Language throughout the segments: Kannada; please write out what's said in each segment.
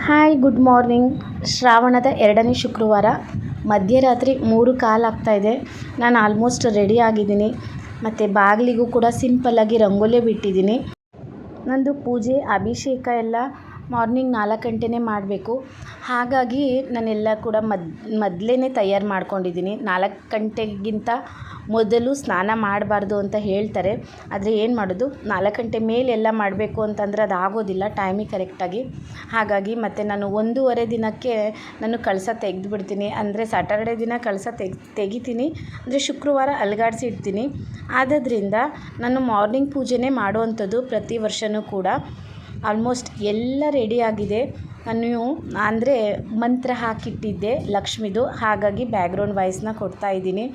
ಹಾಯ್ ಗುಡ್ ಮಾರ್ನಿಂಗ್ ಶ್ರಾವಣದ ಎರಡನೇ ಶುಕ್ರವಾರ. ಮಧ್ಯರಾತ್ರಿ ಮೂರು ಕಾಲು ಆಗ್ತಾಯಿದೆ ನಾನು ಆಲ್ಮೋಸ್ಟ್ ರೆಡಿ ಆಗಿದ್ದೀನಿ. ಮತ್ತು ಬಾಗಿಲಿಗೂ ಕೂಡ ಸಿಂಪಲ್ಲಾಗಿ ರಂಗೋಲಿ ಬಿಟ್ಟಿದ್ದೀನಿ. ನಂದು ಪೂಜೆ, ಅಭಿಷೇಕ ಎಲ್ಲ ಮಾರ್ನಿಂಗ್ ನಾಲ್ಕು ಗಂಟೆನೇ ಮಾಡಬೇಕು. ಹಾಗಾಗಿ ನಾನೆಲ್ಲ ಕೂಡ ಮದ್ ಮೊದ್ಲೇ ತಯಾರು ಮಾಡ್ಕೊಂಡಿದ್ದೀನಿ. ನಾಲ್ಕು ಗಂಟೆಗಿಂತ ಮೊದಲು ಸ್ನಾನ ಮಾಡಬಾರ್ದು ಅಂತ ಹೇಳ್ತಾರೆ. ಆದರೆ ಏನು ಮಾಡೋದು? ನಾಲ್ಕು ಗಂಟೆ ಮೇಲೆ ಎಲ್ಲ ಮಾಡಬೇಕು ಅಂತಂದರೆ ಅದು ಆಗೋದಿಲ್ಲ ಟೈಮಿಗೆ ಕರೆಕ್ಟಾಗಿ ಹಾಗಾಗಿ ಮತ್ತು ನಾನು ಒಂದೂವರೆ ದಿನಕ್ಕೆ ನಾನು ಕಳಸ ತೆಗೆದ್ಬಿಡ್ತೀನಿ. ಅಂದರೆ ಸ್ಯಾಟರ್ಡೆ ದಿನ ಕಳಸ ತೆಗ್, ತೆಗಿತೀನಿ. ಅಂದರೆ ಶುಕ್ರವಾರ ಅಲ್ಗಾಡಿಸಿ ಇಡ್ತೀನಿ. ಆದ್ದರಿಂದ ನಾನು ಮಾರ್ನಿಂಗ್ ಪೂಜೆನೇ ಮಾಡುವಂಥದ್ದು ಪ್ರತಿ ವರ್ಷವೂ ಕೂಡ. ಆಲ್ಮೋಸ್ಟ್ ಎಲ್ಲ ರೆಡಿ ನಾನು ಅಂದರೆ ಮಂತ್ರ ಹಾಕಿಟ್ಟಿದ್ದೆ ಲಕ್ಷ್ಮಿದು. ಹಾಗಾಗಿ ಬ್ಯಾಗ್ರೌಂಡ್ ವಾಯ್ಸ್ನ ಕೊಡ್ತಾ ಇದ್ದೀನಿ.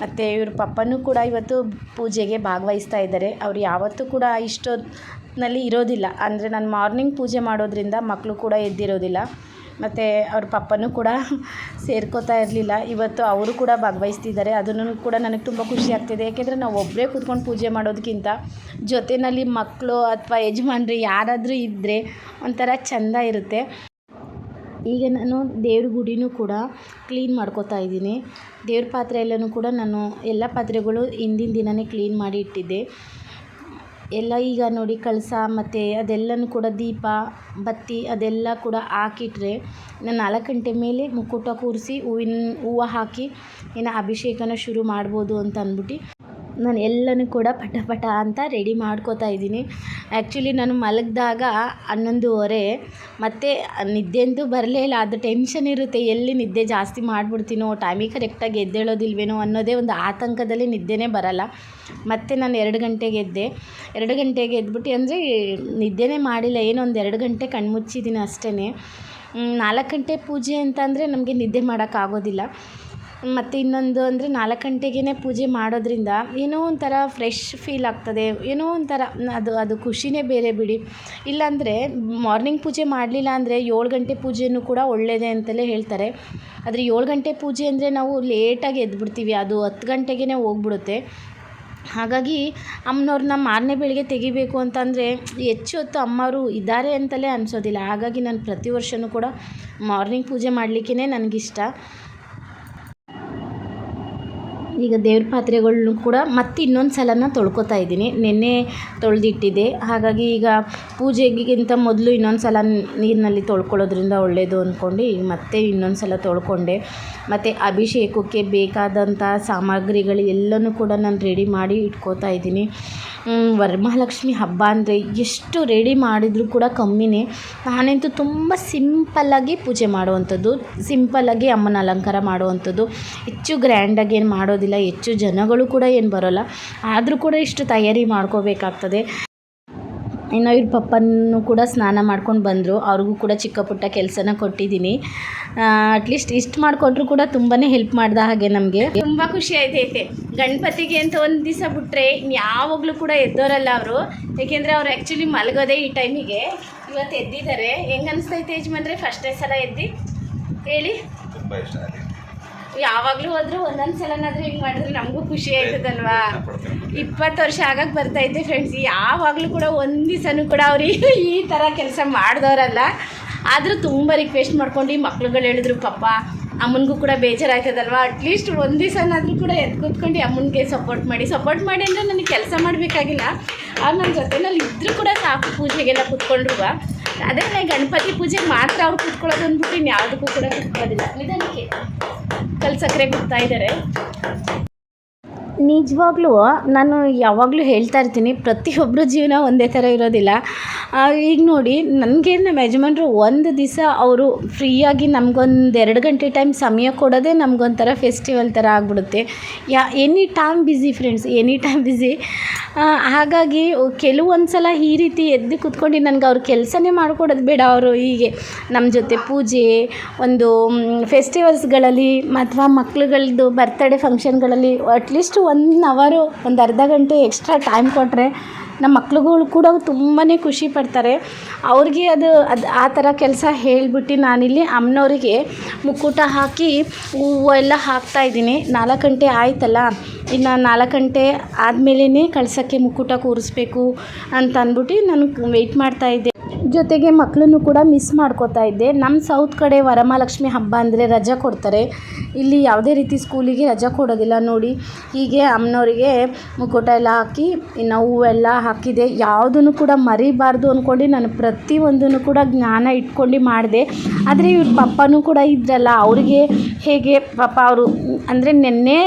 ಮತ್ತು ಇವ್ರ ಪಪ್ಪನೂ ಕೂಡ ಇವತ್ತು ಪೂಜೆಗೆ ಭಾಗವಹಿಸ್ತಾ ಇದ್ದಾರೆ. ಅವ್ರು ಯಾವತ್ತೂ ಕೂಡ ಇಷ್ಟೊತ್ತಿನಲ್ಲಿ ಇರೋದಿಲ್ಲ. ಅಂದರೆ ನಾನು ಮಾರ್ನಿಂಗ್ ಪೂಜೆ ಮಾಡೋದ್ರಿಂದ ಮಕ್ಕಳು ಕೂಡ ಎದ್ದಿರೋದಿಲ್ಲ. ಮತ್ತು ಅವ್ರ ಪಪ್ಪನೂ ಕೂಡ ಸೇರ್ಕೋತಾ ಇರಲಿಲ್ಲ. ಇವತ್ತು ಅವರು ಕೂಡ ಭಾಗವಹಿಸ್ತಿದ್ದಾರೆ. ಅದನ್ನು ಕೂಡ ನನಗೆ ತುಂಬ ಖುಷಿ ಆಗ್ತಿದೆ. ಯಾಕೆಂದರೆ ನಾವು ಒಬ್ಬರೇ ಕೂತ್ಕೊಂಡು ಪೂಜೆ ಮಾಡೋದಕ್ಕಿಂತ ಜೊತೆಯಲ್ಲಿ ಮಕ್ಕಳು ಅಥವಾ ಯಜಮಾನ್ರು ಯಾರಾದರೂ ಇದ್ದರೆ ಒಂಥರ ಚೆಂದ ಇರುತ್ತೆ. ಈಗ ನಾನು ದೇವ್ರ ಗುಡಿನೂ ಕೂಡ ಕ್ಲೀನ್ ಮಾಡ್ಕೋತಾ ಇದ್ದೀನಿ. ದೇವ್ರ ಪಾತ್ರೆ ಎಲ್ಲನೂ ಕೂಡ ನಾನು ಎಲ್ಲ ಪಾತ್ರೆಗಳು ಹಿಂದಿನ ದಿನವೇ ಕ್ಲೀನ್ ಮಾಡಿ ಇಟ್ಟಿದ್ದೆ. ಎಲ್ಲ ಈಗ ನೋಡಿ ಕಳಸ ಮತ್ತು ಅದೆಲ್ಲನೂ ಕೂಡ ದೀಪ, ಬತ್ತಿ ಅದೆಲ್ಲ ಕೂಡ ಹಾಕಿಟ್ರೆ ನಾನು ನಾಲ್ಕು ಗಂಟೆ ಮೇಲೆ ಮುಕ್ಕುಟ ಕೂರಿಸಿ ಹೂವಿನ ಹೂವು ಹಾಕಿ ಇನ್ನು ಅಭಿಷೇಕನ ಶುರು ಮಾಡ್ಬೋದು ಅಂತ ಅಂದ್ಬಿಟ್ಟು ನಾನು ಎಲ್ಲನೂ ಕೂಡ ಪಟ ಪಟ ಅಂತ ರೆಡಿ ಮಾಡ್ಕೋತಾ ಇದ್ದೀನಿ. ಆ್ಯಕ್ಚುಲಿ ನಾನು ಮಲಗಿದಾಗ ಹನ್ನೊಂದುವರೆ, ಮತ್ತು ನಿದ್ದೆಂದು ಬರಲೇ ಇಲ್ಲ, ಅದು ಟೆನ್ಷನ್ ಇರುತ್ತೆ, ಎಲ್ಲಿ ನಿದ್ದೆ ಜಾಸ್ತಿ ಮಾಡಿಬಿಡ್ತೀನೋ ಟೈಮಿಗೆ ಕರೆಕ್ಟಾಗಿ ಎದ್ದೇಳೋದಿಲ್ವೇನೋ ಅನ್ನೋದೇ ಒಂದು ಆತಂಕದಲ್ಲಿ ನಿದ್ದೆನೇ ಬರಲ್ಲ. ಮತ್ತು ನಾನು ಎರಡು ಗಂಟೆಗೆ ಎದ್ದೆ. ಎರಡು ಗಂಟೆಗೆ ಎದ್ಬಿಟ್ಟು ಅಂದರೆ ನಿದ್ದೆನೇ ಮಾಡಿಲ್ಲ, ಏನೋ ಒಂದು ಎರಡು ಗಂಟೆ ಕಣ್ಮುಚ್ಚಿದ್ದೀನಿ ಅಷ್ಟೇ ನಾಲ್ಕು ಗಂಟೆ ಪೂಜೆ ಅಂತಂದರೆ ನಮಗೆ ನಿದ್ದೆ ಮಾಡೋಕ್ಕಾಗೋದಿಲ್ಲ. ಮತ್ತು ಇನ್ನೊಂದು ಅಂದರೆ ನಾಲ್ಕು ಗಂಟೆಗೇ ಪೂಜೆ ಮಾಡೋದ್ರಿಂದ ಏನೋ ಒಂಥರ ಫ್ರೆಶ್ ಫೀಲ್ ಆಗ್ತದೆ. ಏನೋ ಒಂಥರ, ಅದು ಅದು ಖುಷಿಯೇ ಬೇರೆ ಬಿಡಿ. ಇಲ್ಲಾಂದರೆ ಮಾರ್ನಿಂಗ್ ಪೂಜೆ ಮಾಡಲಿಲ್ಲ ಅಂದರೆ ಏಳು ಗಂಟೆ ಪೂಜೆಯೂ ಕೂಡ ಒಳ್ಳೆಯದೇ ಅಂತಲೇ ಹೇಳ್ತಾರೆ. ಆದರೆ ಏಳು ಗಂಟೆ ಪೂಜೆ ಅಂದರೆ ನಾವು ಲೇಟಾಗಿ ಎದ್ಬಿಡ್ತೀವಿ. ಅದು ಹತ್ತು ಗಂಟೆಗೇ ಹೋಗ್ಬಿಡುತ್ತೆ. ಹಾಗಾಗಿ ಅಮ್ಮನವ್ರನ್ನ ಮಾರನೇ ಬೆಳಿಗ್ಗೆ ತೆಗಿಬೇಕು ಅಂತಂದರೆ ಹೆಚ್ಚು ಹೊತ್ತು ಅಮ್ಮವರು ಇದ್ದಾರೆ ಅಂತಲೇ ಅನಿಸೋದಿಲ್ಲ. ಹಾಗಾಗಿ ನಾನು ಪ್ರತಿ ವರ್ಷವೂ ಕೂಡ ಮಾರ್ನಿಂಗ್ ಪೂಜೆ ಮಾಡಲಿಕ್ಕೇ ನನಗಿಷ್ಟ. ಈಗ ದೇವ್ರ ಪಾತ್ರೆಗಳ್ನು ಕೂಡ ಮತ್ತೆ ಇನ್ನೊಂದು ಸಲನ ತೊಳ್ಕೊತಾ ಇದ್ದೀನಿ. ನೆನ್ನೆ ತೊಳೆದಿಟ್ಟಿದ್ದೆ. ಹಾಗಾಗಿ ಈಗ ಪೂಜೆಗಿಂತ ಮೊದಲು ಇನ್ನೊಂದು ಸಲ ನೀರಿನಲ್ಲಿ ತೊಳ್ಕೊಳ್ಳೋದ್ರಿಂದ ಒಳ್ಳೆಯದು ಅಂದ್ಕೊಂಡು ಈಗ ಮತ್ತೆ ಇನ್ನೊಂದು ಸಲ ತೊಳ್ಕೊಂಡೆ. ಮತ್ತು ಅಭಿಷೇಕಕ್ಕೆ ಬೇಕಾದಂಥ ಸಾಮಗ್ರಿಗಳು ಎಲ್ಲನೂ ಕೂಡ ನಾನು ರೆಡಿ ಮಾಡಿ ಇಟ್ಕೋತಾ ಇದ್ದೀನಿ. ವರಮಹಾಲಕ್ಷ್ಮಿ ಹಬ್ಬ ಅಂದರೆ ಎಷ್ಟು ರೆಡಿ ಮಾಡಿದರೂ ಕೂಡ ಕಮ್ಮಿನೇ. ನಾನಂತೂ ತುಂಬ ಸಿಂಪಲ್ಲಾಗಿ ಪೂಜೆ ಮಾಡುವಂಥದ್ದು ಸಿಂಪಲ್ಲಾಗಿ ಅಮ್ಮನ ಅಲಂಕಾರ ಮಾಡುವಂಥದ್ದು, ಹೆಚ್ಚು ಗ್ರ್ಯಾಂಡಾಗಿ ಏನು ಮಾಡೋದಿಲ್ಲ, ಹೆಚ್ಚು ಜನಗಳು ಕೂಡ ಏನು ಬರೋಲ್ಲ. ಆದರೂ ಕೂಡ ಇಷ್ಟು ತಯಾರಿ ಮಾಡ್ಕೋಬೇಕಾಗ್ತದೆ. ಇನ್ನು ಇವ್ರ ಪಪ್ಪನೂ ಕೂಡ ಸ್ನಾನ ಮಾಡ್ಕೊಂಡು ಬಂದರು. ಅವ್ರಿಗೂ ಕೂಡ ಚಿಕ್ಕ ಪುಟ್ಟ ಕೆಲಸನ ಕೊಟ್ಟಿದ್ದೀನಿ. ಅಟ್ಲೀಸ್ಟ್ ಇಷ್ಟು ಮಾಡಿಕೊಟ್ರು ಕೂಡ ತುಂಬಾ ಹೆಲ್ಪ್ ಮಾಡ್ದ ಹಾಗೆ ನಮಗೆ. ತುಂಬ ಖುಷಿ ಆಯ್ತೈತೆ ಗಣಪತಿಗೆ ಅಂತ ಒಂದು ದಿವಸ ಬಿಟ್ಟರೆ ಯಾವಾಗಲೂ ಕೂಡ ಎದ್ದೋರಲ್ಲ ಅವರು. ಏಕೆಂದರೆ ಅವ್ರು ಆ್ಯಕ್ಚುಲಿ ಮಲಗೋದೇ ಈ ಟೈಮಿಗೆ ಇವತ್ತು ಎದ್ದಿದ್ದಾರೆ. ಹೆಂಗೆ ಅನಿಸ್ತೈತೆ ಯಜಮಾನ್ರೆ ಫಸ್ಟ್ ಸಲ ಎದ್ದು? ಹೇಳಿ. ತುಂಬ ಇಷ್ಟ ಯಾವಾಗಲೂ ಹೋದ್ರು ಒಂದೊಂದು ಸಲನಾದ್ರೂ ಹಿಂಗೆ ಮಾಡಿದ್ರೆ ನಮಗೂ ಖುಷಿ ಆಯ್ತದಲ್ವಾ? ಇಪ್ಪತ್ತು ವರ್ಷ ಆಗಕ್ಕೆ ಬರ್ತೈತೆ ಫ್ರೆಂಡ್ಸ್ ಯಾವಾಗಲೂ ಕೂಡ ಒಂದು ದಿವಸನೂ ಕೂಡ ಅವ್ರು ಈ ಥರ ಕೆಲಸ ಮಾಡಿದವರಲ್ಲ. ಆದರೂ ತುಂಬ ರಿಕ್ವೆಸ್ಟ್ ಮಾಡ್ಕೊಂಡು ಮಕ್ಳುಗಳು ಹೇಳಿದ್ರು ಪಾಪ ಅಮ್ಮನಿಗೂ ಕೂಡ ಬೇಜಾರಾಗ್ತದಲ್ವ ಅಟ್ಲೀಸ್ಟ್ ಒಂದು ದಿವಸನಾದ್ರೂ ಕೂಡ ಎದ್ದು ಕೂತ್ಕೊಂಡು ಅಮ್ಮನಿಗೆ ಸಪೋರ್ಟ್ ಮಾಡಿ. ಸಪೋರ್ಟ್ ಮಾಡಿ ಅಂದರೆ ನನಗೆ ಕೆಲಸ ಮಾಡಬೇಕಾಗಿಲ್ಲ. ಅವ್ರು ನನ್ನ ಜೊತೆನಲ್ಲಿ ಇದ್ದರೂ ಕೂಡ ಸಾಕು ಪೂಜೆಗೆಲ್ಲ ಕೂತ್ಕೊಂಡ್ರು. ಅದೇ ಗಣಪತಿ ಪೂಜೆಗೆ ಮಾತ್ರ ಅವ್ರು ಕೂತ್ಕೊಳ್ಳೋದು ಅಂದ್ಬಿಟ್ಟು ಇನ್ಯಾವುದಕ್ಕೂ ಕೂಡ ಕುತ್ಕೊಳ್ಳೋದಿಲ್ಲ. ನಿಧಾನಕ್ಕೆ. ಕಲ್ ಸಕ್ಕರೆ ಬಿಡ್ತಾ ಇದ್ದಾರೆ. ನಿಜವಾಗ್ಲೂ ನಾನು ಯಾವಾಗಲೂ ಹೇಳ್ತಾ ಇರ್ತೀನಿ ಪ್ರತಿಯೊಬ್ಬರ ಜೀವನ ಒಂದೇ ಥರ ಇರೋದಿಲ್ಲ. ಈಗ ನೋಡಿ, ನನಗೆ ನಮ್ಮ ಯಜಮಾನರು ಒಂದು ದಿವಸ ಅವರು ಫ್ರೀಯಾಗಿ ನಮಗೊಂದು ಎರಡು ಗಂಟೆ ಟೈಮ್ ಸಮಯ ಕೊಡೋದೇ ನಮಗೊಂಥರ ಫೆಸ್ಟಿವಲ್ ಥರ ಆಗಿಬಿಡುತ್ತೆ. Yeah any time busy friends any time busy ಹಾಗಾಗಿ ಕೆಲವೊಂದು ಸಲ ಈ ರೀತಿ ಎದ್ದು ಕೂತ್ಕೊಂಡು ನನಗೆ ಅವ್ರ ಕೆಲಸನೇ ಮಾಡಿಕೊಡೋದು ಬೇಡ ಅವರು ಹೀಗೆ. ನಮ್ಮ ಜೊತೆ ಪೂಜೆ, ಒಂದು ಫೆಸ್ಟಿವಲ್ಸ್ಗಳಲ್ಲಿ ಅಥವಾ ಮಕ್ಳುಗಳದ್ದು ಬರ್ತಡೇ ಫಂಕ್ಷನ್ಗಳಲ್ಲಿ ಅಟ್ಲೀಸ್ಟ್ ಒನ್ ಅವರು ಒಂದು ಅರ್ಧ ಗಂಟೆ ಎಕ್ಸ್ಟ್ರಾ ಟೈಮ್ ಕೊಟ್ಟರೆ ನಮ್ಮ ಮಕ್ಳುಗಳು ಕೂಡ ತುಂಬಾ ಖುಷಿ ಪಡ್ತಾರೆ. ಅವ್ರಿಗೆ ಅದು ಅದು ಆ ಥರ ಕೆಲಸ ಹೇಳ್ಬಿಟ್ಟು ನಾನಿಲ್ಲಿ ಅಮ್ಮನವ್ರಿಗೆ ಮುಕ್ಕುಟ ಹಾಕಿ ಹೂವು ಎಲ್ಲ ಹಾಕ್ತಾಯಿದ್ದೀನಿ ನಾಲ್ಕು ಗಂಟೆ ಆಯ್ತಲ್ಲ, ಇನ್ನು ನಾಲ್ಕು ಗಂಟೆ ಆದಮೇಲೇ ಕಳಸಕ್ಕೆ ಮುಕ್ಕುಟ ಕೂರಿಸ್ಬೇಕು ಅಂತ ಅಂದ್ಬಿಟ್ಟು ನಾನು ವೆಯ್ಟ್ ಮಾಡ್ತಾಯಿದ್ದೆ ಜೊತೆಗೆ ಮಕ್ಕಳನ್ನು ಕೂಡ ಮಿಸ್ ಮಾಡ್ಕೋತಾ ಇದ್ದೆ. ನಮ್ಮ ಸೌತ್ ಕಡೆ ವರಮಹಾಲಕ್ಷ್ಮಿ ಹಬ್ಬ ಅಂದರೆ ರಜೆ ಕೊಡ್ತಾರೆ. ಇಲ್ಲಿ ಯಾವುದೇ ರೀತಿ ಸ್ಕೂಲಿಗೆ ರಜೆ ಕೊಡೋದಿಲ್ಲ ನೋಡಿ. ಹೀಗೆ ಅಮ್ಮನವರಿಗೆ ಮುಕ್ಕುಟ ಎಲ್ಲ ಹಾಕಿ ಇನ್ನು ಹೂವೆಲ್ಲ ಹಾಕಿದೆ. ಯಾವುದನ್ನು ಕೂಡ ಮರಿಬಾರ್ದು ಅಂದ್ಕೊಂಡು ನಾನು ಪ್ರತಿಯೊಂದನ್ನು ಕೂಡ ಜ್ಞಾನ ಇಟ್ಕೊಂಡು ಮಾಡಿದೆ. ಆದರೆ ಇವ್ರ ಪಪ್ಪನೂ ಕೂಡ ಇದ್ರಲ್ಲ, ಅವ್ರಿಗೆ ಹೇಗೆ ಪಾಪ ಅವರು, ಅಂದರೆ ನಿನ್ನೆ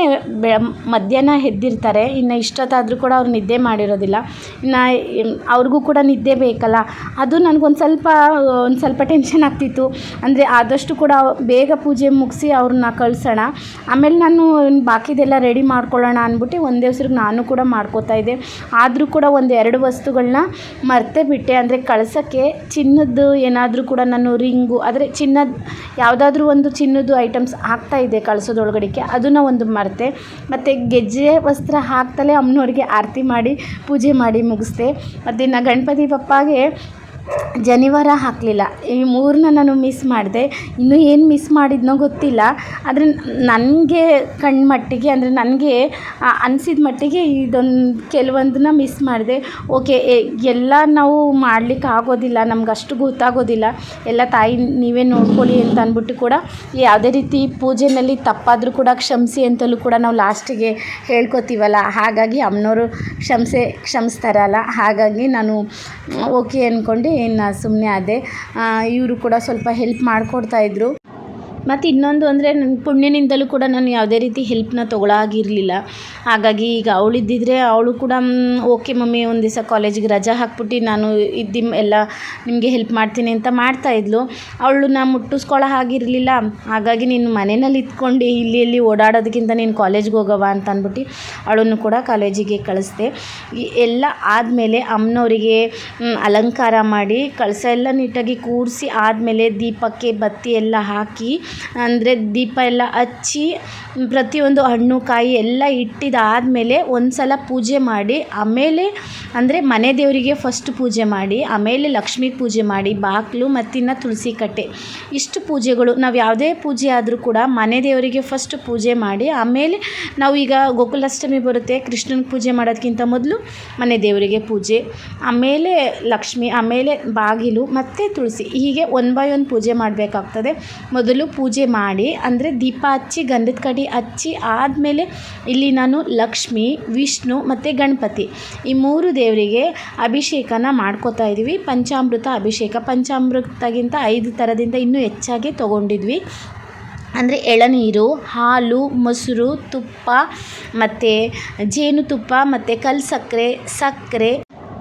ಬೆ, ಮಧ್ಯಾಹ್ನ ಎದ್ದಿರ್ತಾರೆ. ಇನ್ನು ಇಷ್ಟೊತ್ತಾದರೂ ಕೂಡ ಅವ್ರು ನಿದ್ದೆ ಮಾಡಿರೋದಿಲ್ಲ. ಇನ್ನು ಅವ್ರಿಗೂ ಕೂಡ ನಿದ್ದೆ ಬೇಕಲ್ಲ. ಅದು ನನಗೊಂದು ಸ್ವಲ್ಪ, ಒಂದು ಸ್ವಲ್ಪ ಟೆನ್ಷನ್ ಆಗ್ತಿತ್ತು. ಅಂದರೆ ಆದಷ್ಟು ಕೂಡ ಬೇಗ ಪೂಜೆ ಮುಗಿಸಿ ಅವ್ರನ್ನ ಕಳಿಸೋಣ. ಆಮೇಲೆ ನಾನು ಬಾಕಿದೆಲ್ಲ ರೆಡಿ ಮಾಡ್ಕೊಳ್ಳೋಣ ಅಂದ್ಬಿಟ್ಟು ಒಂದೇ ಹೆಸ್ರಿಗೆ ನಾನು ಕೂಡ ಮಾಡ್ಕೋತಾ ಇದ್ದೆ. ಆದರೂ ಕೂಡ ಒಂದು ಎರಡು ವಸ್ತುಗಳನ್ನ ಮರ್ತೇ ಬಿಟ್ಟೆ. ಅಂದರೆ ಕಳ್ಸೋಕ್ಕೆ ಚಿನ್ನದ್ದು ಏನಾದರೂ ಕೂಡ ನಾನು ರಿಂಗು, ಆದರೆ ಚಿನ್ನದ ಯಾವುದಾದ್ರೂ ಒಂದು ಚಿನ್ನದ್ದು ಐಟಮ್ಸ್ ಹಾಕ್ತಾಯಿದ್ದೆ ಕಳ್ಸೋದ್ರೊಳಗಡೆಗೆ. ಅದನ್ನು ಒಂದು ಮರೆತೆ. ಮತ್ತು ಗೆಜ್ಜೆ ವಸ್ತ್ರ ಹಾಕ್ತಲೇ ಅಮ್ಮನವ್ರಿಗೆ ಆರತಿ ಮಾಡಿ, ಪೂಜೆ ಮಾಡಿ ಮುಗಿಸ್ದೆ. ಮತ್ತು ಇನ್ನು ಗಣಪತಿ ಬಪ್ಪಗೆ ಜನಿವಾರ ಹಾಕಲಿಲ್ಲ. ಈ ಮೂರನ್ನ ನಾನು ಮಿಸ್ ಮಾಡಿದೆ. ಇನ್ನೂ ಏನು ಮಿಸ್ ಮಾಡಿದ್ನೋ ಗೊತ್ತಿಲ್ಲ. ಆದರೆ ನನಗೆ ಕಣ್ಣ ಮಟ್ಟಿಗೆ, ಅಂದರೆ ನನಗೆ ಅನ್ಸಿದ ಮಟ್ಟಿಗೆ ಇದೊಂದು ಕೆಲವೊಂದನ್ನ ಮಿಸ್ ಮಾಡಿದೆ. ಓಕೆ ಎಲ್ಲ ನಾವು ಮಾಡ್ಲಿಕ್ಕೆ ಆಗೋದಿಲ್ಲ. ನಮ್ಗೆ ಅಷ್ಟು ಗೊತ್ತಾಗೋದಿಲ್ಲ. ಎಲ್ಲ ತಾಯಿ, ನೀವೇ ನೋಡ್ಕೊಳ್ಳಿ ಅಂತ ಅಂದ್ಬಿಟ್ಟು ಕೂಡ ಯಾವುದೇ ರೀತಿ ಪೂಜೆಯಲ್ಲಿ ತಪ್ಪಾದರೂ ಕೂಡ ಕ್ಷಮಿಸಿ ಅಂತಲೂ ಕೂಡ ನಾವು ಲಾಸ್ಟಿಗೆ ಹೇಳ್ಕೊತೀವಲ್ಲ. ಹಾಗಾಗಿ ಅಮ್ಮನವರು ಕ್ಷಮಿಸೇ, ಕ್ಷಮಿಸ್ತಾರಲ್ಲ. ಹಾಗಾಗಿ ನಾನು, ಓಕೆ ಅಂದ್ಕೊಂಡು ಇನ್ನು ಸುಮ್ಮನೆ ಅದೇ ಇವರು ಕೂಡ ಸ್ವಲ್ಪ ಹೆಲ್ಪ್ ಮಾಡಿಕೊಡ್ತಾಯಿದ್ರು ಮತ್ತು ಇನ್ನೊಂದು ಅಂದರೆ ನನ್ನ ಪುಣ್ಯನಿಂದಲೂ ಕೂಡ ನಾನು ಯಾವುದೇ ರೀತಿ ಹೆಲ್ಪ್ನ ತೊಗೊಳಾಗಿರಲಿಲ್ಲ. ಹಾಗಾಗಿ ಈಗ ಅವಳಿದ್ದಿದ್ರೆ ಅವಳು ಕೂಡ ಓಕೆ ಮಮ್ಮಿ, ಒಂದು ದಿವಸ ಕಾಲೇಜಿಗೆ ರಜಾ ಹಾಕ್ಬಿಟ್ಟು ನಾನು ಇದ್ದಿಮ್, ಎಲ್ಲ ನಿಮಗೆ ಹೆಲ್ಪ್ ಮಾಡ್ತೀನಿ ಅಂತ ಮಾಡ್ತಾಯಿದ್ಲು ಅವಳನ್ನ ಮುಟ್ಟಿಸ್ಕೊಳ್ಳೋ ಹಾಗಿರಲಿಲ್ಲ. ಹಾಗಾಗಿ ನೀನು ಮನೆಯಲ್ಲಿ ಇದ್ಕೊಂಡು ಇಲ್ಲಿ ಇಲ್ಲಿ ಓಡಾಡೋದಕ್ಕಿಂತ ನೀನು ಕಾಲೇಜ್ಗೆ ಹೋಗವ್ವ ಅಂತ ಅಂದ್ಬಿಟ್ಟು ಅವಳನ್ನು ಕೂಡ ಕಾಲೇಜಿಗೆ ಕಳಿಸ್ದೆ. ಎಲ್ಲ ಆದಮೇಲೆ ಅಮ್ಮನವರಿಗೆ ಅಲಂಕಾರ ಮಾಡಿ ಕಳಸ ಎಲ್ಲ ನೀಟಾಗಿ ಕೂರಿಸಿ ಆದಮೇಲೆ ದೀಪಕ್ಕೆ ಬತ್ತಿ ಎಲ್ಲ ಹಾಕಿ ಅಂದರೆ ದೀಪ ಎಲ್ಲ ಹಚ್ಚಿ ಪ್ರತಿಯೊಂದು ಹಣ್ಣು, ಕಾಯಿ ಎಲ್ಲ ಇಟ್ಟಿದ್ದಾದಮೇಲೆ ಒಂದು ಸಲ ಪೂಜೆ ಮಾಡಿ, ಆಮೇಲೆ ಅಂದರೆ ಮನೆ ದೇವರಿಗೆ ಫಸ್ಟ್ ಪೂಜೆ ಮಾಡಿ, ಆಮೇಲೆ ಲಕ್ಷ್ಮೀಗೆ ಪೂಜೆ ಮಾಡಿ, ಬಾಗಿಲು ಮತ್ತಿನ್ನು ತುಳಸಿ ಕಟ್ಟೆ. ಇಷ್ಟು ಪೂಜೆಗಳು. ನಾವು ಯಾವುದೇ ಪೂಜೆ ಆದರೂ ಕೂಡ ಮನೆ ದೇವರಿಗೆ ಫಸ್ಟ್ ಪೂಜೆ ಮಾಡಿ, ಆಮೇಲೆ ನಾವು ಈಗ ಗೋಕುಲಾಷ್ಟಮಿ ಬರುತ್ತೆ, ಕೃಷ್ಣನ ಪೂಜೆ ಮಾಡೋದಕ್ಕಿಂತ ಮೊದಲು ಮನೆ ದೇವರಿಗೆ ಪೂಜೆ, ಆಮೇಲೆ ಲಕ್ಷ್ಮಿ, ಆಮೇಲೆ ಬಾಗಿಲು ಮತ್ತು ತುಳಸಿ. ಹೀಗೆ ಒನ್ ಬೈ ಒನ್ ಪೂಜೆ ಮಾಡಬೇಕಾಗ್ತದೆ. ಮೊದಲು ಪೂಜೆ ಮಾಡಿ, ಅಂದರೆ ದೀಪ ಹಚ್ಚಿ, ಗಂಧದ ಕಡ್ಡಿ ಹಚ್ಚಿ, ಆದಮೇಲೆ ಇಲ್ಲಿ ನಾನು ಲಕ್ಷ್ಮಿ, ವಿಷ್ಣು ಮತ್ತು ಗಣಪತಿ ಈ ಮೂರು ದೇವರಿಗೆ ಅಭಿಷೇಕನ ಮಾಡ್ಕೋತಾ ಇದ್ದೀವಿ ಪಂಚಾಮೃತ ಅಭಿಷೇಕ. ಪಂಚಾಮೃತಗಿಂತ ಐದು ಥರದಿಂದ ಇನ್ನೂ ಹೆಚ್ಚಾಗಿ ತೊಗೊಂಡಿದ್ವಿ. ಅಂದರೆ ಎಳನೀರು, ಹಾಲು, ಮೊಸರು, ತುಪ್ಪ ಮತ್ತು ಜೇನುತುಪ್ಪ ಮತ್ತು ಕಲ್ಲು ಸಕ್ಕರೆ ಸಕ್ಕರೆ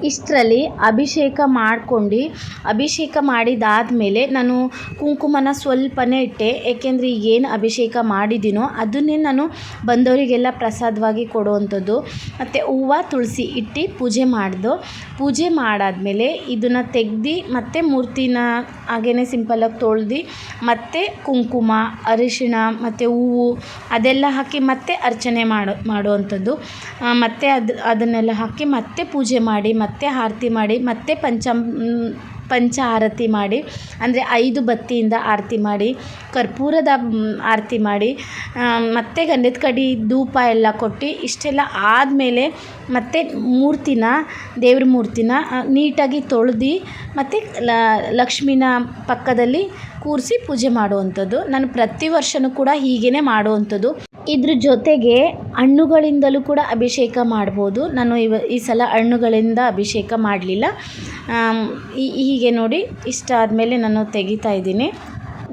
ಇಷ್ಟರಲ್ಲಿ ಅಭಿಷೇಕ ಮಾಡ್ಕೊಂಡು, ಅಭಿಷೇಕ ಮಾಡಿದಾದಮೇಲೆ ನಾನು ಕುಂಕುಮನ ಸ್ವಲ್ಪನೇ ಇಟ್ಟೆ. ಏಕೆಂದರೆ ಏನು ಅಭಿಷೇಕ ಮಾಡಿದ್ದೀನೋ ಅದನ್ನೇ ನಾನು ಬಂದವರಿಗೆಲ್ಲ ಪ್ರಸಾದವಾಗಿ ಕೊಡುವಂಥದ್ದು. ಮತ್ತು ಹೂವು, ತುಳಸಿ ಇಟ್ಟು ಪೂಜೆ ಮಾಡ್ದು. ಪೂಜೆ ಮಾಡಾದಮೇಲೆ ಇದನ್ನು ತೆಗ್ದು ಮತ್ತು ಮೂರ್ತಿನ ಹಾಗೇ ಸಿಂಪಲ್ಲಾಗಿ ತೊಳ್ದು ಮತ್ತು ಕುಂಕುಮ, ಅರಿಶಿಣ, ಮತ್ತು ಹೂವು ಅದೆಲ್ಲ ಹಾಕಿ ಮತ್ತೆ ಅರ್ಚನೆ ಮಾಡೋ, ಮಾಡುವಂಥದ್ದು. ಮತ್ತು ಅದು, ಅದನ್ನೆಲ್ಲ ಹಾಕಿ ಮತ್ತೆ ಪೂಜೆ ಮಾಡಿ ಮತ್ತೆ ಆರತಿ ಮಾಡಿ, ಮತ್ತೆ ಪಂಚಮ್, ಪಂಚ ಆರತಿ ಮಾಡಿ, ಅಂದರೆ ಐದು ಬತ್ತಿಯಿಂದ ಆರತಿ ಮಾಡಿ, ಕರ್ಪೂರದ ಆರತಿ ಮಾಡಿ ಮತ್ತೆ ಗಂಧದ ಕಡ್ಡಿ ಧೂಪ ಎಲ್ಲ ಕೊಟ್ಟು ಇಷ್ಟೆಲ್ಲ ಆದಮೇಲೆ ಮತ್ತೆ ಮೂರ್ತಿನ, ದೇವ್ರ ಮೂರ್ತಿನ ನೀಟಾಗಿ ತೊಳೆದು ಮತ್ತು ಲಕ್ಷ್ಮಿನ ಪಕ್ಕದಲ್ಲಿ ಕೂರಿಸಿ ಪೂಜೆ ಮಾಡುವಂಥದ್ದು. ನಾನು ಪ್ರತಿ ವರ್ಷವೂ ಕೂಡ ಹೀಗೇ ಮಾಡುವಂಥದ್ದು. ಇದ್ರ ಜೊತೆಗೆ ಹಣ್ಣುಗಳಿಂದಲೂ ಕೂಡ ಅಭಿಷೇಕ ಮಾಡ್ಬೋದು. ನಾನು ಇವ, ಈ ಸಲ ಹಣ್ಣುಗಳಿಂದ ಅಭಿಷೇಕ ಮಾಡಲಿಲ್ಲ. ಹೀಗೆ ನೋಡಿ ಇಷ್ಟ ಆದಮೇಲೆ ನಾನು ತೆಗಿತಾ ಇದ್ದೀನಿ.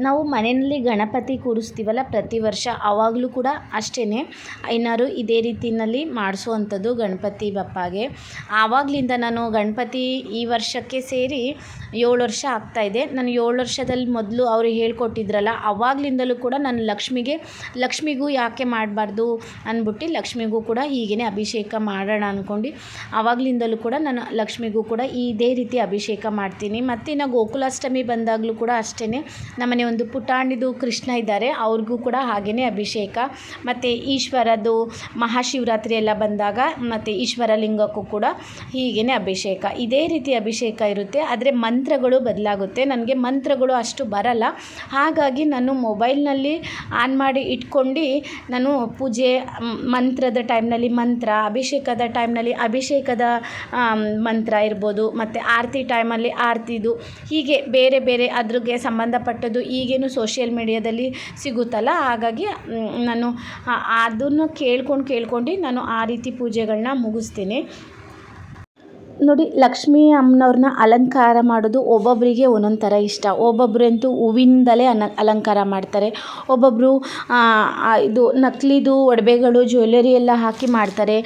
ನಾವು ಮನೆಯಲ್ಲಿ ಗಣಪತಿ ಕೂರಿಸ್ತೀವಲ್ಲ ಪ್ರತಿ ವರ್ಷ ಆವಾಗಲೂ ಕೂಡ ಅಷ್ಟೇ ಏನಾದ್ರು ಇದೇ ರೀತಿಯಲ್ಲಿ ಮಾಡಿಸುವಂಥದ್ದು ಗಣಪತಿ ಬಪ್ಪಗೆ. ಆವಾಗಲಿಂದ ನಾನು ಗಣಪತಿ ಈ ವರ್ಷಕ್ಕೆ ಸೇರಿ ಏಳು ವರ್ಷ ಆಗ್ತಾಯಿದೆ ನಾನು ಏಳು ವರ್ಷದಲ್ಲಿ ಮೊದಲು ಅವರು ಹೇಳ್ಕೊಟ್ಟಿದ್ರಲ್ಲ ಆವಾಗಲಿಂದಲೂ ಕೂಡ ನಾನು ಲಕ್ಷ್ಮಿಗೆ, ಲಕ್ಷ್ಮಿಗೂ ಯಾಕೆ ಮಾಡಬಾರ್ದು ಅಂದ್ಬಿಟ್ಟು ಲಕ್ಷ್ಮಿಗೂ ಕೂಡ ಹೀಗೇ ಅಭಿಷೇಕ ಮಾಡೋಣ ಅಂದ್ಕೊಂಡು ಆವಾಗಲಿಂದಲೂ ಕೂಡ ನಾನು ಲಕ್ಷ್ಮಿಗೂ ಕೂಡ ಇದೇ ರೀತಿ ಅಭಿಷೇಕ ಮಾಡ್ತೀನಿ. ಮತ್ತು ಇನ್ನು ಗೋಕುಲಾಷ್ಟಮಿ ಬಂದಾಗಲೂ ಕೂಡ ಅಷ್ಟೇ ನಮ್ಮನೆ ಇನ್ನೊಂದು ಪುಟಾಣಿದು ಕೃಷ್ಣ ಇದ್ದಾರೆ, ಅವ್ರಿಗೂ ಕೂಡ ಹಾಗೆಯೇ ಅಭಿಷೇಕ. ಮತ್ತು ಈಶ್ವರದ್ದು ಮಹಾಶಿವರಾತ್ರಿ ಎಲ್ಲ ಬಂದಾಗ ಮತ್ತು ಈಶ್ವರ ಲಿಂಗಕ್ಕೂ ಕೂಡ ಹೀಗೇ ಅಭಿಷೇಕ. ಇದೇ ರೀತಿ ಅಭಿಷೇಕ ಇರುತ್ತೆ, ಆದರೆ ಮಂತ್ರಗಳು ಬದಲಾಗುತ್ತೆ. ನನಗೆ ಮಂತ್ರಗಳು ಅಷ್ಟು ಬರಲ್ಲ. ಹಾಗಾಗಿ ನಾನು ಮೊಬೈಲ್ನಲ್ಲಿ ಆನ್ ಮಾಡಿ ಇಟ್ಕೊಂಡು ನಾನು ಪೂಜೆ ಮಂತ್ರದ ಟೈಮ್ನಲ್ಲಿ ಮಂತ್ರ, ಅಭಿಷೇಕದ ಟೈಮ್ನಲ್ಲಿ ಅಭಿಷೇಕದ ಮಂತ್ರ ಇರ್ಬೋದು, ಮತ್ತು ಆರತಿ ಟೈಮಲ್ಲಿ ಆರತಿದು, ಹೀಗೆ ಬೇರೆ ಬೇರೆ ಅದ್ರಿಗೆ ಸಂಬಂಧಪಟ್ಟದ್ದು ಈಗೇನು ಸೋಷಿಯಲ್ ಮೀಡಿಯಾದಲ್ಲಿ ಸಿಗುತ್ತಲ್ಲ ಹಾಗಾಗಿ ನಾನು ಅದನ್ನು ಕೇಳ್ಕೊಂಡು ಕೇಳ್ಕೊಂಡು ನಾನು ಆ ರೀತಿ ಪೂಜೆಗಳನ್ನ ಮುಗಿಸ್ತೀನಿ. ನೋಡಿ, ಲಕ್ಷ್ಮೀ ಅಮ್ಮನವ್ರನ್ನ ಅಲಂಕಾರ ಮಾಡೋದು ಒಬ್ಬೊಬ್ಬರಿಗೆ ಒಂದೊಂದು ಥರ ಇಷ್ಟ. ಒಬ್ಬೊಬ್ಬರಂತೂ ಹೂವಿಂದಲೇ ಅನ, ಅಲಂಕಾರ ಮಾಡ್ತಾರೆ. ಒಬ್ಬೊಬ್ಬರು ಇದು ನಕಲಿದು ಒಡವೆಗಳು ಜ್ಯುವೆಲರಿ ಎಲ್ಲ ಹಾಕಿ ಮಾಡ್ತಾರೆ.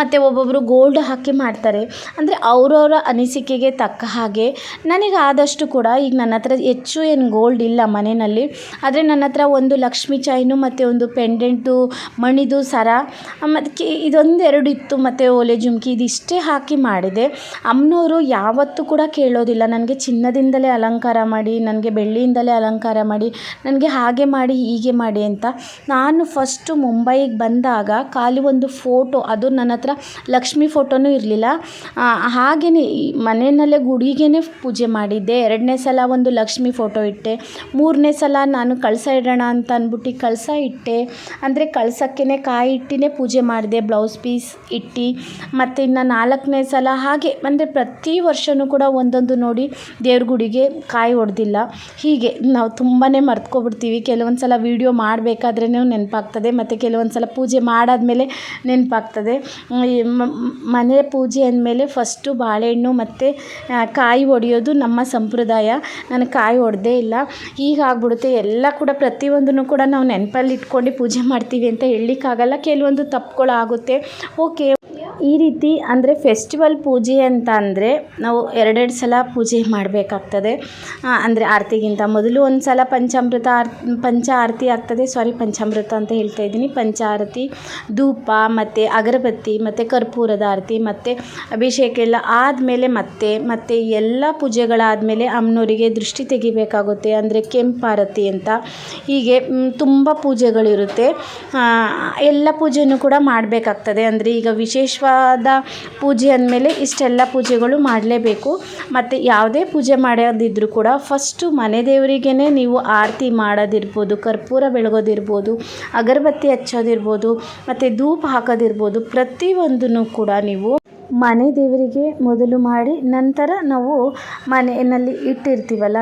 ಮತ್ತು ಒಬ್ಬೊಬ್ಬರು ಗೋಲ್ಡ್ ಹಾಕಿ ಮಾಡ್ತಾರೆ. ಅಂದರೆ ಅವರವರ ಅನಿಸಿಕೆಗೆ ತಕ್ಕ ಹಾಗೆ. ನನಗೆ ಆದಷ್ಟು ಕೂಡ ಈಗ ನನ್ನ ಹತ್ರ ಹೆಚ್ಚು ಏನು ಗೋಲ್ಡ್ ಇಲ್ಲ ಮನೆಯಲ್ಲಿ. ಆದರೆ ನನ್ನ ಹತ್ರ ಒಂದು ಲಕ್ಷ್ಮಿ ಚೈನು ಮತ್ತು ಒಂದು ಪೆಂಡೆಂಟು, ಮಣಿದು ಸರ ಮತ್ತು ಇದೊಂದೆರಡು ಇತ್ತು. ಮತ್ತು ಓಲೆ ಜುಮ್ಕಿ, ಇದಿಷ್ಟೇ ಹಾಕಿ ಮಾಡಿದೆ. ಅಮ್ಮನವರು ಯಾವತ್ತೂ ಕೂಡ ಕೇಳೋದಿಲ್ಲ. ನನಗೆ ಚಿನ್ನದಿಂದಲೇ ಅಲಂಕಾರ ಮಾಡಿ, ನನಗೆ ಬೆಳ್ಳಿಯಿಂದಲೇ ಅಲಂಕಾರ ಮಾಡಿ, ನನಗೆ ಹಾಗೆ ಮಾಡಿ, ಹೀಗೆ ಮಾಡಿ ಅಂತ ನಾನು ಫಸ್ಟು ಮುಂಬೈಗೆ ಬಂದಾಗ ಖಾಲಿ ಒಂದು ಫೋಟೋ ಅದು ನನ್ನ ಹತ್ರ ಲಕ್ಷ್ಮಿ ಫೋಟೋನೂ ಇರಲಿಲ್ಲ. ಹಾಗೆಯೇ ಮನೆಯಲ್ಲೇ ಗುಡಿಗೇ ಪೂಜೆ ಮಾಡಿದ್ದೆ. ಎರಡನೇ ಸಲ ಒಂದು ಲಕ್ಷ್ಮಿ ಫೋಟೋ ಇಟ್ಟೆ. ಮೂರನೇ ಸಲ ನಾನು ಕಳಸ ಇಡೋಣ ಅಂತ ಅಂದ್ಬಿಟ್ಟು ಕಳಸ ಇಟ್ಟೆ. ಅಂದರೆ ಕಳಸಕ್ಕೇ ಕಾಯಿ ಇಟ್ಟಿನೇ ಪೂಜೆ ಮಾಡಿದೆ ಬ್ಲೌಸ್ ಪೀಸ್ ಇಟ್ಟು. ಮತ್ತು ಇನ್ನು ನಾಲ್ಕನೇ ಸಲ ಹಾಗೆ ಅಂದರೆ ಪ್ರತಿ ವರ್ಷವೂ ಕೂಡ ಒಂದೊಂದು ನೋಡಿ ದೇವ್ರ ಗುಡಿಗೆ ಕಾಯಿ ಹೊಡೆದಿಲ್ಲ ಹೀಗೆ ನಾವು ತುಂಬಾ ಮರ್ತ್ಕೊಬಿಡ್ತೀವಿ. ಕೆಲವೊಂದು ಸಲ ವೀಡಿಯೋ ಮಾಡಬೇಕಾದ್ರೇ ನೆನಪಾಗ್ತದೆ, ಮತ್ತು ಕೆಲವೊಂದು ಸಲ ಪೂಜೆ ಮಾಡಾದಮೇಲೆ ನೆನಪಾಗ್ತದೆ. ಮನೆ ಪೂಜೆ ಅಂದಮೇಲೆ ಫಸ್ಟು ಬಾಳೆಹಣ್ಣು ಮತ್ತು ಕಾಯಿ ಒಡೆಯೋದು ನಮ್ಮ ಸಂಪ್ರದಾಯ. ನಾನು ಕಾಯಿ ಒಡೆದೇ ಇಲ್ಲ. ಈಗ ಆಗ್ಬಿಡುತ್ತೆ ಎಲ್ಲ ಕೂಡ ಪ್ರತಿಯೊಂದನ್ನು ಕೂಡ ನಾವು ನೆನಪಲ್ಲಿ ಇಟ್ಕೊಂಡು ಪೂಜೆ ಮಾಡ್ತೀವಿ ಅಂತ ಹೇಳಲಿಕ್ಕಾಗಲ್ಲ. ಕೆಲವೊಂದು ತಪ್ಪುಗಳಾಗುತ್ತೆ. ಓಕೆ. ಈ ರೀತಿ ಅಂದರೆ ಫೆಸ್ಟಿವಲ್ ಪೂಜೆ ಅಂತ ಅಂದರೆ ನಾವು ಎರಡೆರಡು ಸಲ ಪೂಜೆ ಮಾಡಬೇಕಾಗ್ತದೆ. ಅಂದರೆ ಆರತಿಗಿಂತ ಮೊದಲು ಒಂದು ಸಲ ಪಂಚಾಮೃತ ಆರ್, ಪಂಚ ಆರತಿ ಆಗ್ತದೆ. ಸಾರಿ, ಪಂಚಾಮೃತ ಅಂತ ಹೇಳ್ತಾ ಇದ್ದೀನಿ. ಪಂಚ ಆರತಿ, ಧೂಪ ಮತ್ತು ಅಗರಬತ್ತಿ ಮತ್ತು ಕರ್ಪೂರದ ಆರತಿ ಮತ್ತು ಅಭಿಷೇಕ ಎಲ್ಲ ಆದಮೇಲೆ ಮತ್ತೆ, ಮತ್ತು ಎಲ್ಲ ಪೂಜೆಗಳಾದಮೇಲೆ ಅಮ್ಮನವರಿಗೆ ದೃಷ್ಟಿ ತೆಗಿಬೇಕಾಗುತ್ತೆ. ಅಂದರೆ ಕೆಂಪಾರತಿ ಅಂತ. ಹೀಗೆ ತುಂಬ ಪೂಜೆಗಳಿರುತ್ತೆ. ಎಲ್ಲ ಪೂಜೆನೂ ಕೂಡ ಮಾಡಬೇಕಾಗ್ತದೆ. ಅಂದರೆ ಈಗ ವಿಶೇಷವಾದ ಪೂಜೆ ಅಂದಮೇಲೆ ಇಷ್ಟೆಲ್ಲ ಪೂಜೆಗಳು ಮಾಡಲೇಬೇಕು. ಮತ್ತು ಯಾವುದೇ ಪೂಜೆ ಮಾಡೋದಿದ್ರೂ ಕೂಡ ಫಸ್ಟು ಮನೆ ದೇವರಿಗೇ ನೀವು ಆರತಿ ಮಾಡೋದಿರ್ಬೋದು, ಕರ್ಪೂರ ಬೆಳಗೋದಿರ್ಬೋದು, ಅಗರಬತ್ತಿ ಹಚ್ಚೋದಿರ್ಬೋದು, ಮತ್ತು ಧೂಪ ಹಾಕೋದಿರ್ಬೋದು, ಪ್ರತಿಯೊಂದನ್ನು ಕೂಡ ನೀವು ಮನೆ ದೇವರಿಗೆ ಮೊದಲು ಮಾಡಿ ನಂತರ ನಾವು ಮನೆಯಲ್ಲಿ ಇಟ್ಟಿರ್ತೀವಲ್ಲ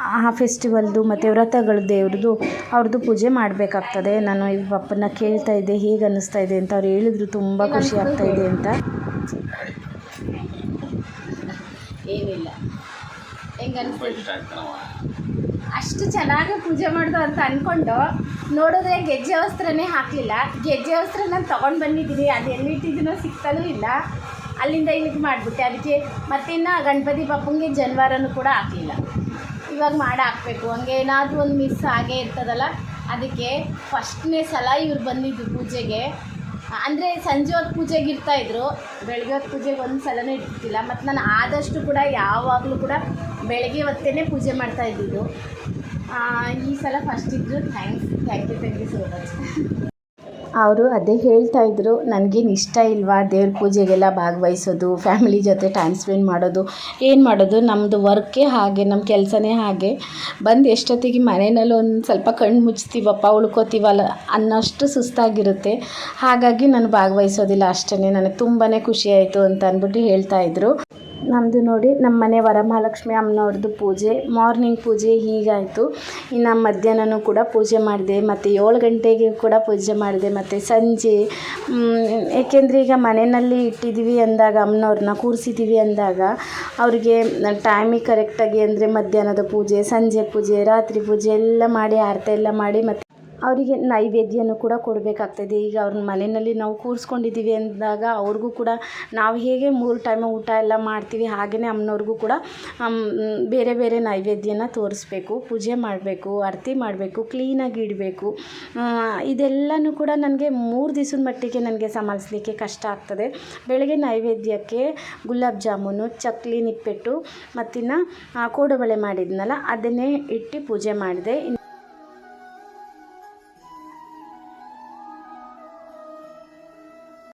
ಆ ಫೆಸ್ಟಿವಲ್ದು ಮತ್ತು ವ್ರತಗಳ ದೇವ್ರದ್ದು ಅವ್ರದ್ದು ಪೂಜೆ ಮಾಡಬೇಕಾಗ್ತದೆ. ನಾನು ಈ ಪಪ್ಪನ ಕೇಳ್ತಾ ಇದ್ದೆ ಹೇಗೆ ಅನ್ನಿಸ್ತಾ ಇದೆ ಅಂತ ಅವ್ರು ಹೇಳಿದ್ರು ತುಂಬ ಖುಷಿ ಆಗ್ತಾ ಇದೆ ಅಂತ. ಏನಿಲ್ಲ. ಅಷ್ಟು ಚೆನ್ನಾಗಿ ಪೂಜೆ ಮಾಡ್ದು ಅಂತ ಅಂದ್ಕೊಂಡು ನೋಡಿದ್ರೆ ಗೆಜ್ಜೆ ವಸ್ತ್ರನೇ ಹಾಕಲಿಲ್ಲ. ಗೆಜ್ಜೆ ವಸ್ತ್ರ ನಾನು ತೊಗೊಂಡು ಬಂದಿದ್ದೀನಿ ಅದು ಎಲ್ಲಿಟ್ಟಿದ್ದೀನೋ ಸಿಗ್ತಲೂ ಇಲ್ಲ. ಅಲ್ಲಿಂದ ಇಲ್ಲಿಗೆ ಮಾಡಿಬಿಟ್ಟೆ. ಅದಕ್ಕೆ ಮತ್ತಿನ್ನು ಗಣಪತಿ ಬಪ್ಪಂಗೆ ಜನ್ವಾರನೂ ಕೂಡ ಹಾಕಲಿಲ್ಲ. ಇವಾಗ ಮಾಡಿ ಹಾಕಬೇಕು. ಹಂಗೆ ಏನಾದರೂ ಒಂದು ಮಿಸ್ ಆಗೇ ಇರ್ತದಲ್ಲ, ಅದಕ್ಕೆ ಫಸ್ಟ್ನೇ ಸಲ ಇವ್ರು ಬಂದಿದ್ದು ಪೂಜೆಗೆ. ಅಂದರೆ ಸಂಜೆ ಹೊತ್ತು ಪೂಜೆಗೆ ಇರ್ತಾಯಿದ್ರು ಬೆಳಗ್ಗೆ ಹೊತ್ತು ಪೂಜೆಗೆ ಒಂದು ಸಲನೂ ಇರ್ತಿಲ್ಲ ಮತ್ತು ನಾನು ಆದಷ್ಟು ಕೂಡ ಯಾವಾಗಲೂ ಕೂಡ ಬೆಳಗ್ಗೆ ಹೊತ್ತೇ ಪೂಜೆ ಮಾಡ್ತಾ ಇದ್ದಿದ್ದು. ಈ ಸಲ ಫಸ್ಟ್ ಇದ್ದರು thanks thank you thank you so much ಅವರು ಅದೇ ಹೇಳ್ತಾ ಇದ್ರು, ನನಗೇನು ಇಷ್ಟ ಇಲ್ವಾ ದೇವ್ರ ಪೂಜೆಗೆಲ್ಲ ಭಾಗವಹಿಸೋದು, ಫ್ಯಾಮಿಲಿ ಜೊತೆ ಟೈಮ್ ಸ್ಪೆಂಡ್ ಮಾಡೋದು, ಏನು ಮಾಡೋದು ನಮ್ಮದು ವರ್ಕೇ ಹಾಗೆ ನಮ್ಮ ಕೆಲಸನೇ ಹಾಗೆ. ಬಂದು ಎಷ್ಟೊತ್ತಿಗೆ ಮನೆಯಲ್ಲಿ ಒಂದು ಸ್ವಲ್ಪ ಕಣ್ಣು ಮುಚ್ತೀವಪ್ಪ, ಉಳ್ಕೋತೀವಲ್ಲ ಅನ್ನೋಷ್ಟು ಸುಸ್ತಾಗಿರುತ್ತೆ. ಹಾಗಾಗಿ ನಾನು ಭಾಗವಹಿಸೋದಿಲ್ಲ ಅಷ್ಟೇ ನನಗೆ ತುಂಬಾ ಖುಷಿ ಆಯಿತು ಅಂತ ಅಂದ್ಬಿಟ್ಟು ಹೇಳ್ತಾ ಇದ್ರು. ನಮ್ಮದು ನೋಡಿ ನಮ್ಮ ಮನೆ ವರಮಹಾಲಕ್ಷ್ಮಿ ಅಮ್ಮನವ್ರದ್ದು ಪೂಜೆ. ಮಾರ್ನಿಂಗ್ ಪೂಜೆ ಹೀಗಾಯಿತು. ಇನ್ನು ಮಧ್ಯಾಹ್ನನೂ ಕೂಡ ಪೂಜೆ ಮಾಡಿದೆ. ಮತ್ತು ಏಳು ಗಂಟೆಗೆ ಕೂಡ ಪೂಜೆ ಮಾಡಿದೆ. ಮತ್ತು ಸಂಜೆ ಏಕೆಂದರೆ ಈಗ ಮನೆಯಲ್ಲಿ ಇಟ್ಟಿದ್ದೀವಿ ಅಂದಾಗ, ಅಮ್ಮನವ್ರನ್ನ ಕೂರಿಸಿದ್ದೀವಿ ಅಂದಾಗ, ಅವ್ರಿಗೆ ಟೈಮಿಗೆ ಕರೆಕ್ಟಾಗಿ ಅಂದರೆ ಮಧ್ಯಾಹ್ನದ ಪೂಜೆ, ಸಂಜೆ ಪೂಜೆ, ರಾತ್ರಿ ಪೂಜೆ ಎಲ್ಲ ಮಾಡಿ, ಆರತಿ ಎಲ್ಲ ಮಾಡಿ ಮತ್ತು ಅವರಿಗೆ ನೈವೇದ್ಯನು ಕೂಡ ಕೊಡಬೇಕಾಗ್ತದೆ. ಈಗ ಅವ್ರನ್ನ ಮನೆಯಲ್ಲಿ ನಾವು ಕೂರಿಸ್ಕೊಂಡಿದ್ದೀವಿ ಅಂದಾಗ ಅವ್ರಿಗೂ ಕೂಡ ನಾವು ಹೇಗೆ ಮೂರು ಟೈಮ್ ಊಟ ಎಲ್ಲ ಮಾಡ್ತೀವಿ ಹಾಗೆಯೇ ಅಮ್ಮನವ್ರಿಗೂ ಕೂಡ ಬೇರೆ ಬೇರೆ ನೈವೇದ್ಯನ ತೋರಿಸ್ಬೇಕು, ಪೂಜೆ ಮಾಡಬೇಕು, ಆರತಿ ಮಾಡಬೇಕು ಕ್ಲೀನಾಗಿ ಇಡಬೇಕು. ಇದೆಲ್ಲನೂ ಕೂಡ ನನಗೆ ಮೂರು ದಿವ್ಸದ ಮಟ್ಟಿಗೆ ನನಗೆ ಸಂಭಾಳಿಸ್ಲಿಕ್ಕೆ ಕಷ್ಟ ಆಗ್ತದೆ. ಬೆಳಗ್ಗೆ ನೈವೇದ್ಯಕ್ಕೆ ಗುಲಾಬ್ ಜಾಮೂನು, ಚಕ್ಲಿ, ನಿಪ್ಪೆಟ್ಟು ಮತ್ತಿನ್ನು ಕೋಡುಬಳೆ ಮಾಡಿದ್ನಲ್ಲ ಅದನ್ನೇ ಇಟ್ಟು ಪೂಜೆ ಮಾಡಿದೆ.